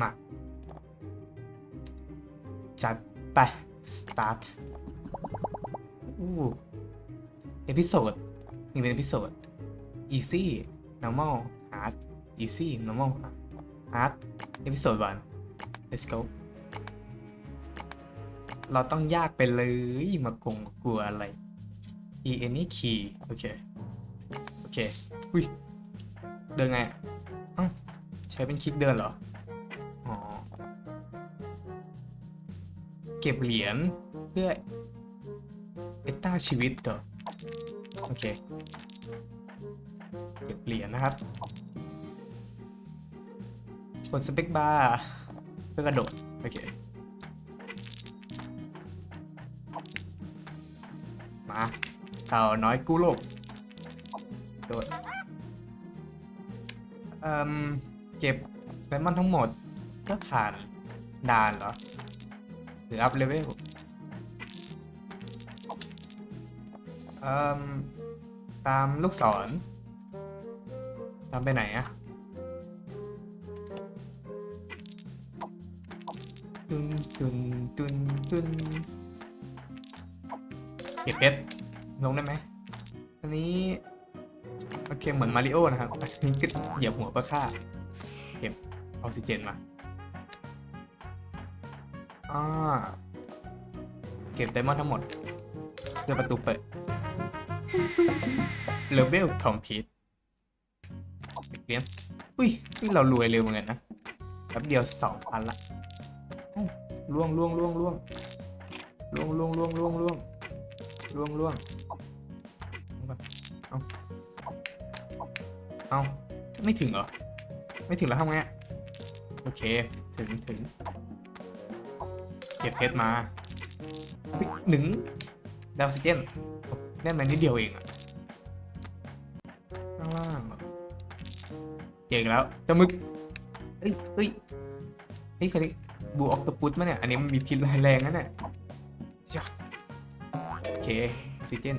มา จัดไป start อู้เอพิโซดมีเป็นเอพิโซด easy normal hard easy normal hard เอพิโซด one let's go เราต้องยากไปเลยมากงกลัวอะไร e any key โอเค โอเค อุ้ย เดินไงอ้าใช้เป็นคลิกเดินเหรอ เก็บเหรียญเพื่อเอต้าชีวิตเหรอโอเค เก็บเหรียญนะครับ กดสเปคบาร์เพื่อกระโดด โอเค มาเต่าน้อยกู้โลกโดดเอ่มเก็บไดมอนทั้งหมดเพื่อผ่านด่านเหรอ หรืออัพเลเวลเอ่มตามลูกศรตามไปไหนอะตุนตุนตุนตุนเก็บเพชรลงได้ไหมอันนี้โอเคเหมือนมาริโอนะครับอันนี้ก็เหยียบหัวเพื่อฆ่า เก็บออกซิเจนมา อ่าเก็บไดมอนด์ทั้งหมดเพื่อประตูเปิดเลเวลคอมพิวเรียนอุ้ย เรารวยเร็วเหมือนกันนะแป๊บเดียวสองพันละล่วงล่วงล่วงล่วงล่วงล่วงล่วงล่วงล่วงล่วงล่วงเอาเอาไม่ถึงเหรอ ไม่ถึงแล้วทำไงโอเค ถึงถึง เก็บเพชรมาหนึ่งดาวซิเจนได้มานิดเดียวเองอะข้างล่างเหรอเก่งแล้วจะมึกเฮ้ยเฮ้ยเฮ้ยคันนี้บูออกตปุสมั้ยเนี่ย อันนี้มันมีพิษร้ายแรงนะเนี่ยจ้ะโอเคออกซิเจน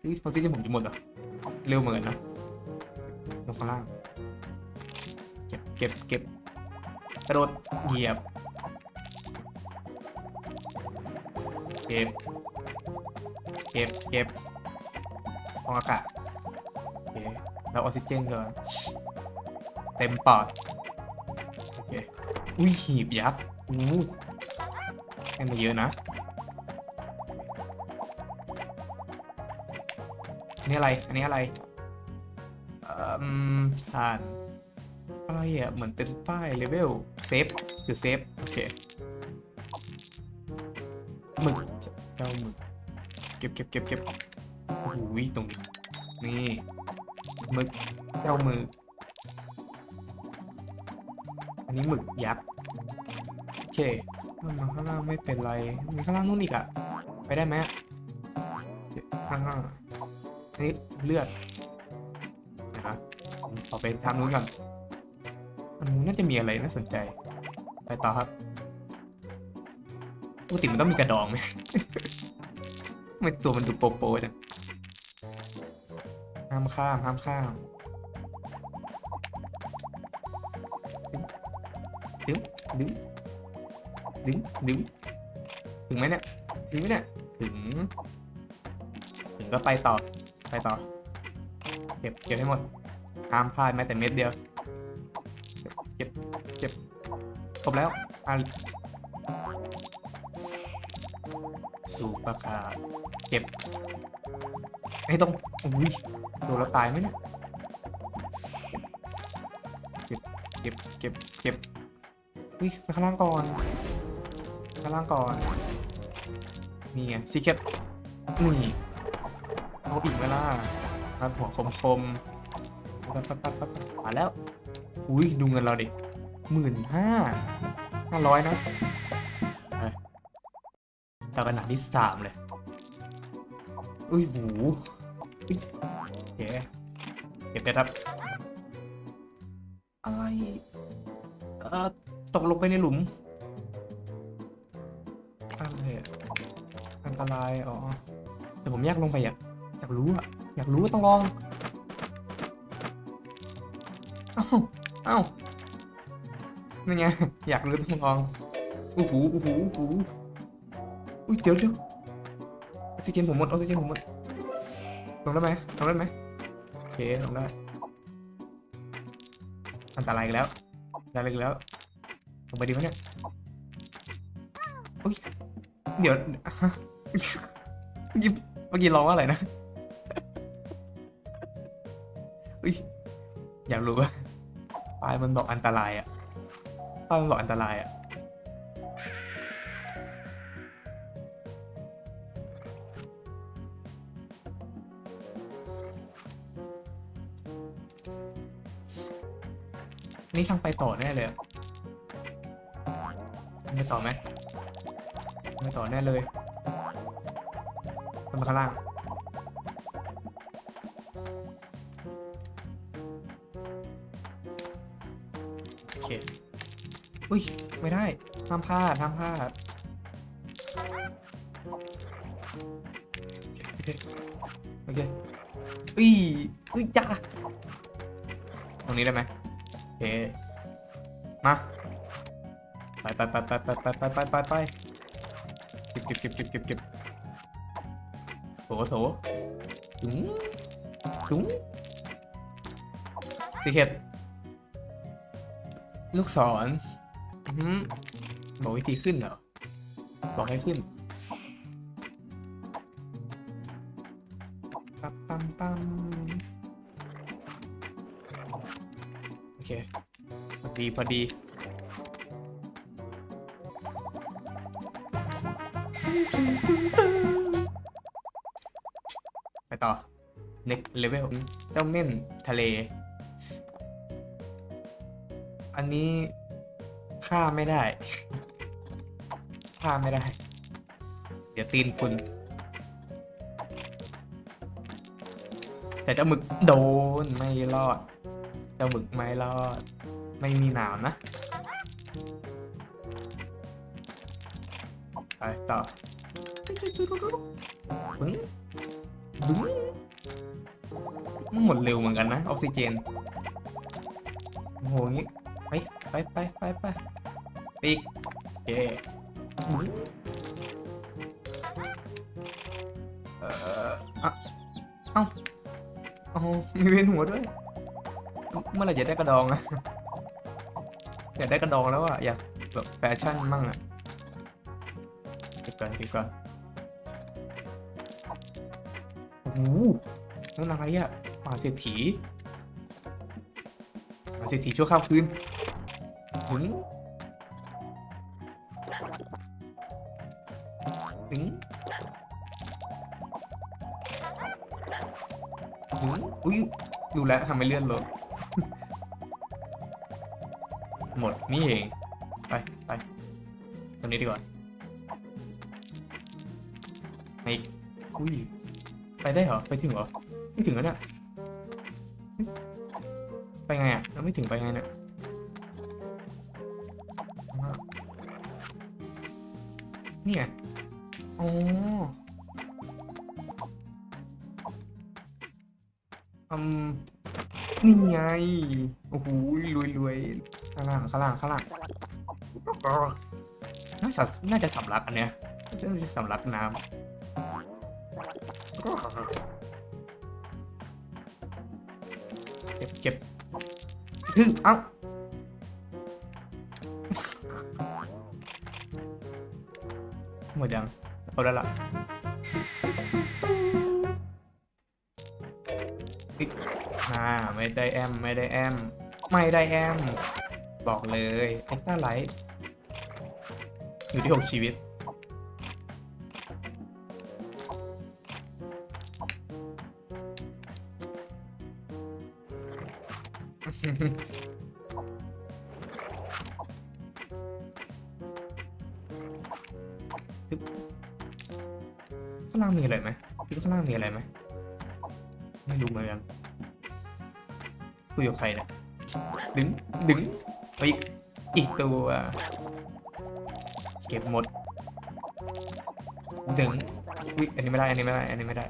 เฮ้ยออกซิเจนผมจะหมดเหรอเร็วเหมือนกันนะลงข้างล่าง เก็บเก็บเก็บกระโดดเหยียบ เก็บ เก็บ เก็บฟองอากาศโอเคแล้วออกซิเจนก่อนเต็มปอด โอเค อุ้ยหีบยับอู้ให้มาเยอะนะ อันนี้อะไร อันนี้อะไรอืมผ่านอะไรอะ เหมือนเป็นป้ายเลเวล เซฟ คือเซฟ โอเคหมึก ก็บเก็บเก็บเก็บโอ้โหตรงนี้นี่หมึกเจ้ามึกอันนี้หมึกยักษ์โอเคมาข้างล่างไม่เป็นไร มีข้างล่างนู่นอีกอะไปได้ไหมข้างล่างอันนี้เลือดเดี๋ยวนะผมขอไปทางนู้นก่อนอันนู้นน่าจะมีอะไรน่าสนใจ ไปต่อครับปกติมันต้องมีกระดองไหม ไมตัวมันดูโปโปจังห้ามข้ามห้ามข้ามดึงดึงดึงดึงถึงไหมเนี่ย ถึงไหมเนี่ย ถึง ถึงก็ไปต่อ ไปต่อ เก็บ เก็บให้หมด ห้ามพลาดแม้แต่เม็ดเดียว เก็บ เก็บครบแล้วอะ สูบราคาศเก็บไม่ต้องอุ้ยโดนเราตายไหมเนี่ยเก็บเก็บเก็บเก็บอุ้ยไปข้างล่างก่อนข้างล่างก่อนนี่ไงซีเก็ตนี่เอาอีกเวลาตัดหัวคมคมๆปั๊บปั๊บปั๊บปั๊บมาแล้ว อุ้ยดูเงินเราดิหมื่นห้าห้าร้อยนะ ต่อกันหนักที่สามเลย อุ้ยหูอุ๊ยโอเก็บไปครับ อะไร เอ่อ ตกลงไปในหลุมอะไรอันตราย อ๋อ แต่ผมอยากลงไปอยากอยากรู้อะ อยากรู้ต้องลอง เอ้า เอ้านี่ไง อยากรู้ต้องลองโอ้หโอ้โหโอ้โห อุ้ยเดี๋ยวเดี๋ยวออกซิเจนผมหมดออกซิเจนผมหมดลงได้ไหมลงได้ไหมโอเคลงได้อันตรายอีกแล้วอันตรายอีกแล้วลงไปดีไหมเนี่ยอุ้ยเดี๋ยวเมื่อกี้เมื่อกี้ร้องว่าอะไรนะอุ้ยอยากรู้ว่าป้ายมันบอกอันตรายอะป้ายมันบอกอันตรายอะ นี่ทางไปต่อแน่เลยไปต่อไหมไปต่อแน่เลยขึ้นมาข้างล่างโอเคอุ้ย ไม่ได้ห้ามพลาดห้ามพลาดโอเคโอเคอุ้ยอุ้ยจ้าตรงนี้ได้ไหม เค มา ไปไปไปไปไปไปไปไปไปไปเก็บเก็บเก็บเก็บเก็บเก็บโถโถถุงถุงสีเข็ดลูกศรอือหือบอกวิธีขึ้นเหรอ บอกให้ขึ้น ดีพอดีไปต่อ next level เจ้าเม่นทะเล อันนี้ฆ่าไม่ได้ฆ่าไม่ได้ เดี๋ยวตีนคุณ แต่เจ้าหมึกโดนไม่รอด เจ้าหมึกไม่รอด ไม่มีหนามนะ ไปต่อบึ้งบึ้งมันหมดเร็วเหมือนกันนะ ออกซิเจน โอ้โหงี้ไปไปไปไปไปไปอีกเคบึ้เอ่ออะเอ้าโอ้มีเวียนหัวด้วย เมื่อไหร่จะได้กระดองอะ อยากได้กระดองแล้วอะอยากแบบแฟชั่นมั่งอะเก็บก่อนเก็บก่อนโอ้โหนั่นอะไรอะมหาเศรษฐีมหาเศรษฐีชั่วข้ามคืนถึงถึงอืมอุ้ยดูแลทำไมเลื่อนรถ นี่เอง ไปไปตรงนี้ดีกว่าไปอีกอุ้ยไปได้เหรอ ไปถึงเหรอ ไม่ถึงแล้วเนี่ยไปไงอะแล้วไม่ถึงไปไงเนี่ยอ่านี่ไงอ๋ออืมนี่ไง โอ้โหรวยรวย ข้างล่างข้างล่างข้างล่างน่าจะน่าจะสำลักอันเนี้ยน่าจะสำลักน้ำเก็บเก็บฮึเอ้าหมดยังเอาได้ละอ่าไม่ได้แอม ไม่ได้แอม ไม่ได้แอม บอกเลยเอ็กซ์ต้าไลท์อยู่ที่หกชีวิต ข้างล่างมีอะไรไหมคือข้างล่างมีอะไรไหมไม่รู้เหมือนกันคุยกับใครเนี่ยดึง ดึง ไปอีกอีกตัว เก็บหมดดึงวิอันนี้ไม่ได้ อันนี้ไม่ได้ อันนี้ไม่ได้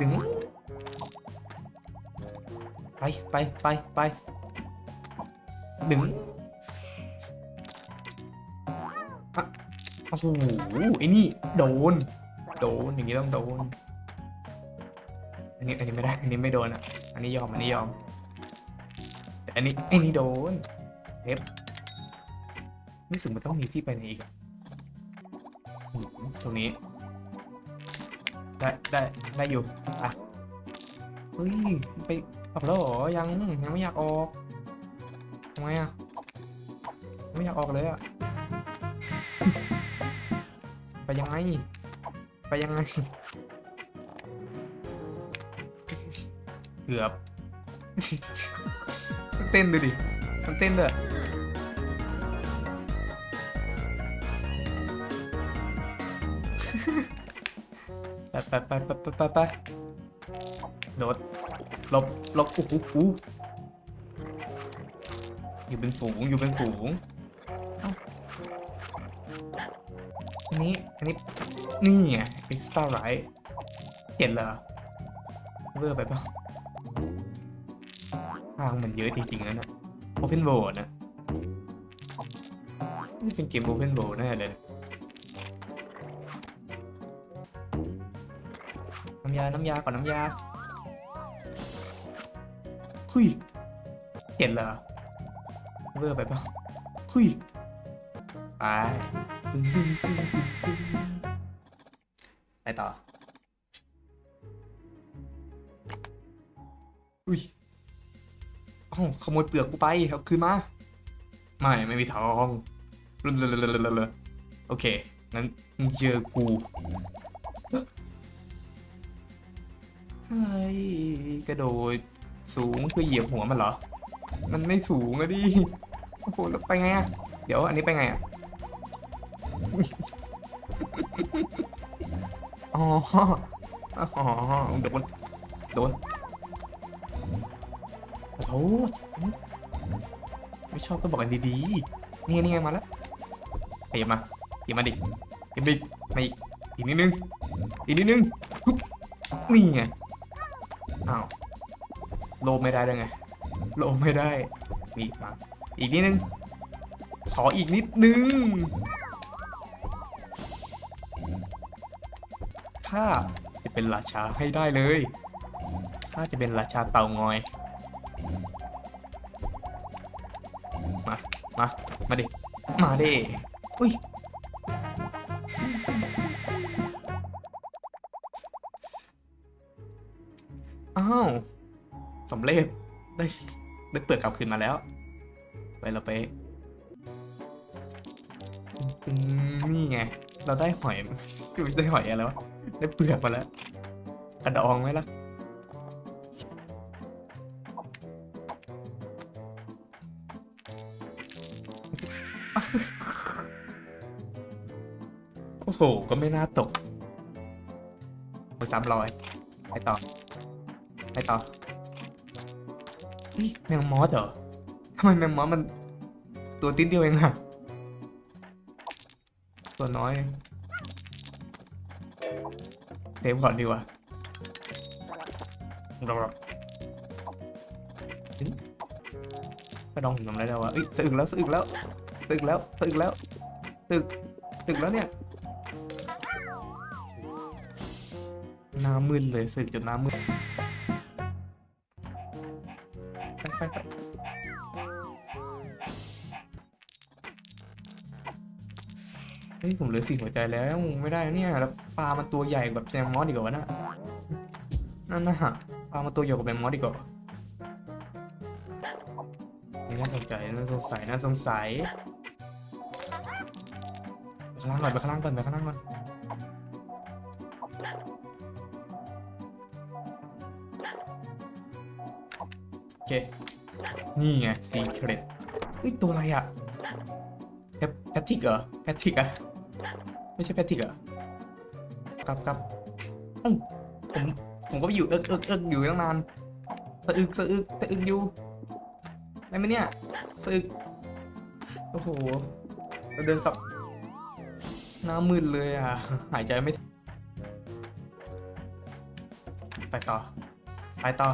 ดึง ไปไปไปไปดึงโอ้โหไอ้นี่ โดน โดน อย่างนี้ต้องโดน อันนี้ อันนี้ไม่ได้ อันนี้ไม่โดนอะ อันนี้ยอม อันนี้ยอม แต่อันนี้ไอ้นี่โดน เล็บรู้สึกมันต้องมีที่ไปไหนอีกอะตรงนี้ ได้ได้ได้อยู่ อะ เฮ้ย ไปออกแล้วเหรอ ยังยังไม่อยากออกทำไมอะ ไม่อยากออกเลยอะ ไปยังไง ไปยังไง เกือบ เต้นดูดิมันเต้นเลย ไปไปไปไปไปไปไปโดดลบลบโอ้โหโอ้โหอยู่เป็นฝูงอยู่เป็นฝูงอันนี้อันนี้นี่ไง extra right เห็นเหรอเวอร์ไปปล่าทางมันเยอะจริงๆนะเนี่ย open world นะนี่เป็นเกม open world แน่เลยำยา น้ำยาก่อนน้ำยาคุยเห็นเหรอเวอร์ไปเปล่าคุยไปตึงตึงตึงตึงตึงไปต่ออุ้ยเอ้าขโมยเปลือกกูไปเอาคืนมา ไม่ ไม่มีทองเลอะเลอะเลอะเลอะเลอะโอเค งั้นมึงเจอกูเฮ้ยกระโดดสูงเพื่อเหยียบหัวมันเหรอ มันไม่สูงอะดิ โอ้โหแล้วไปไงอะเดี๋ยวอันนี้ไปไงอะอ๋ออ๋อโดน โดนโอ้โหไม่ชอบก็บอกกันดีๆ นี่ไงนี่ไงมาแล้วเดี๋ยวมาเดี๋ยวมาดิเดี๋ยวมาอีกมาอีกอีกนิดนึง อีกนิดนึงนี่ไง อ้าวโลไม่ได้ด้วยไง โลไม่ได้ มีมาอีกนิดนึง ขออีกนิดนึง ถ้าจะเป็นราชาให้ได้เลย ถ้าจะเป็นราชาเต่างอย มา มา มาดิ มาดิอุ้ย เร็จได้ได้เปลือกกลับคืนมาแล้ว ไปเราไปนี่ไง เราได้หอยได้หอยอะไรวะได้เปลือกมาแล้ว กระดองไหมล่ะโอ้โห ก็ไม่น่าตกอ้ยสามร้อยไปต่อ ไปต่อ แมงมอสเหรอทำไมแมงมอสมัน ตัวติดเดียวเองอะตัวน้อยเองเทปก่อนดีกว่าเรากระดองผมทำอะไรได้วะเอ้ยสะอึกแล้วสะอึกแล้วสะอึกแล้วสะอึกแล้วสะอึกสะอึกแล้วเนี่ยน้ามึนเลยสะอึกจนน้ามึน เฮ้ยผมเหลือสี่หัวใจแล้วไม่ได้เนี่ยแล้วปลามันตัวใหญ่แบบแซมมอสดีกว่าวะนะนั่นน่ะปลามันตัวใหญ่กว่าแซมมอสดีกว่านี่น่าสนใจน่าสงสัยน่าสงสัยไปข้างล่างก่อนไปข้างล่างก่อนไปข้างล่างก่อนโอเค นี่ไงซีเครตเฮ้ยตัวอะไรอะแพแพทริกเหรอแพทริกอะไม่ใช่แพทริกเหรอกลับกลับเอ้าผมผมก็ไปอยู่เอิกเอิกเอิกอยู่ตั้งนานสะอึกสะอึกสะอึกอยู่ได้ไหมเนี่ยสะอึกโอ้โหเราเดินกลับหน้ามืดเลยอะ หายใจไม่ ไปต่อ ไปต่อ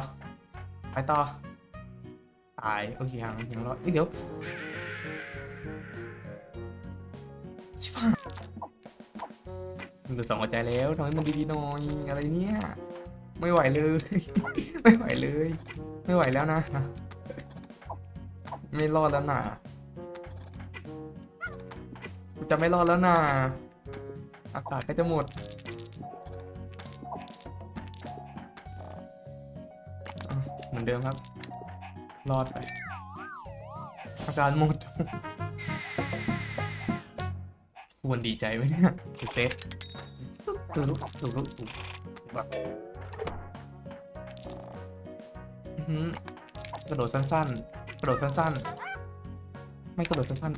ไปต่อ ตายโอเคยังยังรอดเอ้ยเดี๋ยวชิบหายมันเหลือสองหัวใจแล้วทำให้มันดีๆหน่อยอะไรเนี่ยไม่ไหวเลย ไม่ไหวเลย ไม่ไหวแล้วนะ ไม่รอดแล้วนะจะไม่รอดแล้วนะอากาศก็จะหมดเหมือนเดิมครับ รอดไป อาการหมด ควรดีใจไหมเนี่ยคือเซฟตุ๊ลุตุ๊ลุตุ๊ลุแบบอื้อหือกระโดดสั้นๆ กระโดดสั้นๆ ไม่กระโดดสั้น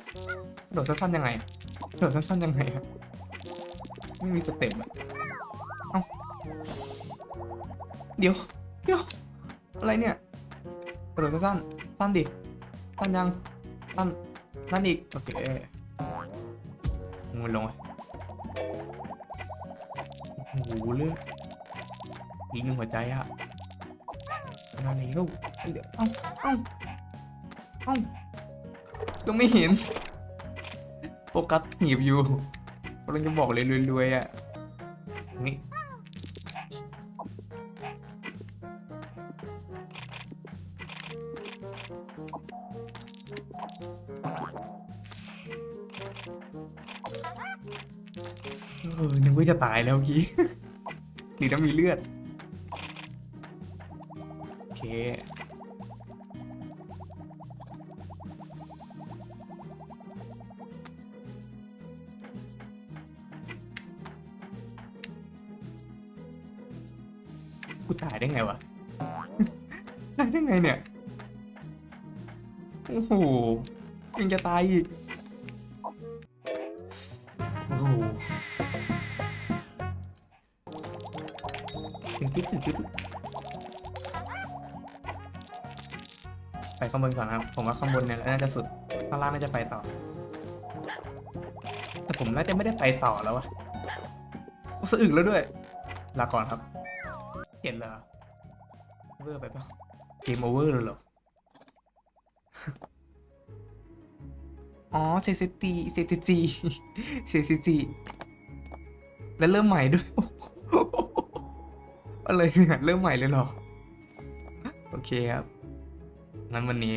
ๆ กระโดดสั้นๆยังไงอะกระโดดสั้นๆยังไงอะไม่มีสเต็ปอะเอ้า เดี๋ยว เดี๋ยว อะไรเนี่ยก ระโดดสั้น สั้นดิ สั้นยัง สั้นสั้นอีก โอเคมันลงไปโอ้โหเลือดีนึงหัวใจอะมาไหนลูกเดี๋ยวเอ้าเอ้าเอ้าก็ไม่เห็นโฟกัสหนีบอยู่กำลังจะบอกเลยรวยๆอะนี่ ออนึกว่าจะตายแล้วเมื่อกี้หรือต้องมีเลือด โอเค กูตายได้ไงวะ ตายได้ไงเนี่ย โอ้โหยังจะตายอีก ถึงติ๊บตึ๊บไปข้างบนก่อนครับ ผมว่าข้างบนเนี่ยน่าจะสุด ข้างล่างน่าจะไปต่อ แต่ผมน่าจะไม่ได้ไปต่อแล้ววะโอ้สะอึกแล้วด้วย ลาก่อนครับ เห็นเหรอเวอร์ไปปะเกมโอเวอร์เลยเหรอ อ๋อเซซตีเซซตีเซซตีแล้วเริ่มใหม่ด้วย อะไรเนี่ยเริ่มใหม่เลยเหรอ โอเคครับ งั้นวันนี้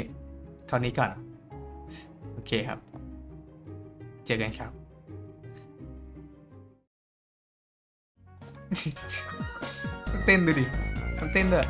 เท่านี้ก่อน โอเคครับ เจอกันครับเต้นดูดิมันเต้นด้วย